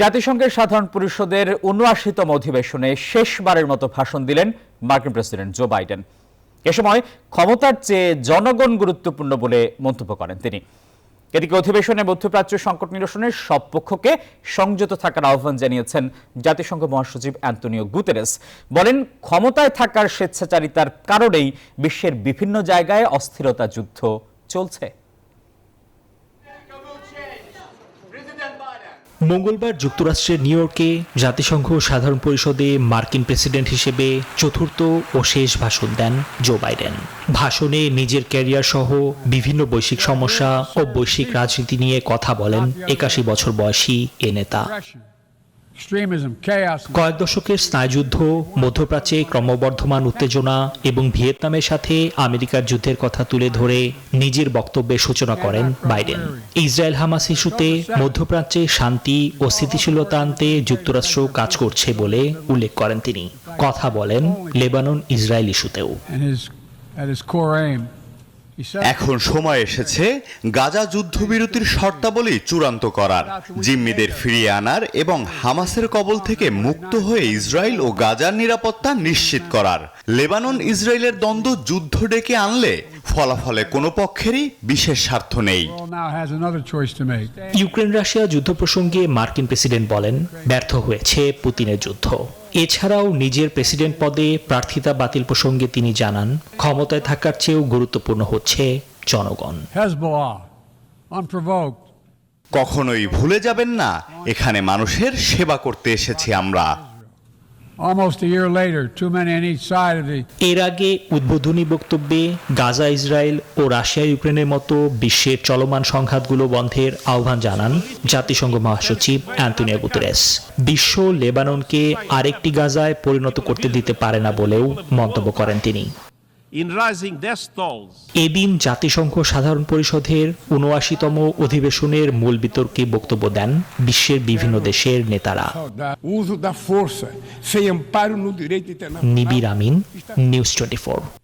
জাতিসংঘের সাধারণ পরিষদের উনআশিতম অধিবেশনে শেষবারের মতো ভাষণ দিলেন মার্কিন প্রেসিডেন্ট জো বাইডেন। এ সময় ক্ষমতার চেয়ে জনগণ গুরুত্বপূর্ণ বলে মন্তব্য করেন তিনি। এদিকে অধিবেশনে মধ্যপ্রাচ্য সংকট নিরসনের সব পক্ষকে সংযত থাকার আহ্বান জানিয়েছেন জাতিসংঘ মহাসচিব অ্যান্তনিও গুতেরেস। বলেন, ক্ষমতায় থাকার স্বেচ্ছাচারিতার কারণেই বিশ্বের বিভিন্ন জায়গায় অস্থিরতা যুদ্ধ চলছে। মঙ্গলবার যুক্তরাষ্ট্রের নিউ ইয়র্কে জাতিসংঘ সাধারণ পরিষদে মার্কিন প্রেসিডেন্ট হিসেবে চতুর্থ ও শেষ ভাষণ দেন জো বাইডেন। ভাষণে নিজের ক্যারিয়ার সহ বিভিন্ন বৈশ্বিক সমস্যা ও বৈশ্বিক রাজনীতি নিয়ে কথা বলেন একাশি বছর বয়সী এ নেতা। কয়েক দশকের স্নায়ুযুদ্ধ মধ্যপ্রাচ্যে ক্রমবর্ধমান উত্তেজনা এবং ভিয়েতনামের সাথে আমেরিকার যুদ্ধের কথা তুলে ধরে নিজের বক্তব্যের সূচনা করেন বাইডেন। ইসরায়েল হামাস ইস্যুতে মধ্যপ্রাচ্যে শান্তি ও স্থিতিশীলতা আনতে যুক্তরাষ্ট্র কাজ করছে বলে উল্লেখ করেন তিনি। কথা বলেন লেবানন ইসরায়েল ইস্যুতেও এখন সময় এসেছে গাজা যুদ্ধবিরতির শর্তাবলী চূড়ান্ত করার। জিম্মিদের ফিরিয়ে আনার এবং হামাসের কবল থেকে মুক্ত হয়ে ইসরায়েল ও গাজার নিরাপত্তা নিশ্চিত করার। লেবানন ইসরায়েলের দ্বন্দ্ব যুদ্ধ ডেকে আনলে ফলাফলে কোনো পক্ষেরই বিশেষ স্বার্থ নেই. ইউক্রেন রাশিয়া যুদ্ধ প্রসঙ্গে মার্কিন প্রেসিডেন্ট বলেন ব্যর্থ হয়েছে পুতিনের যুদ্ধ। এছাড়াও নিজের প্রেসিডেন্ট পদে প্রার্থিতা বাতিল প্রসঙ্গে তিনি জানান ক্ষমতায় থাকার চেয়েও গুরুত্বপূর্ণ হচ্ছে জনগণ। কখনোই ভুলে যাবেন না এখানে মানুষের সেবা করতে এসেছি আমরা। এর আগে উদ্বোধনী বক্তব্যে গাজা, ইসরায়েল ও রাশিয়া, ইউক্রেনের মতো বিশ্বের চলমান সংঘাতগুলো বন্ধের আহ্বান জানান জাতিসংঘ মহাসচিব অ্যান্টনিও গুতেরেস। বিশ্ব লেবাননকে আরেকটি গাজায় পরিণত করতে দিতে পারে না বলেও মন্তব্য করেন তিনি। এদিন জাতিসংঘ সাধারণ পরিষদের উনআশিতম অধিবেশনের মূল বিতর্কে বক্তব্য দেন বিশ্বের বিভিন্ন দেশের নেতারা. নিবির আমিন নিউজ টোয়েন্টি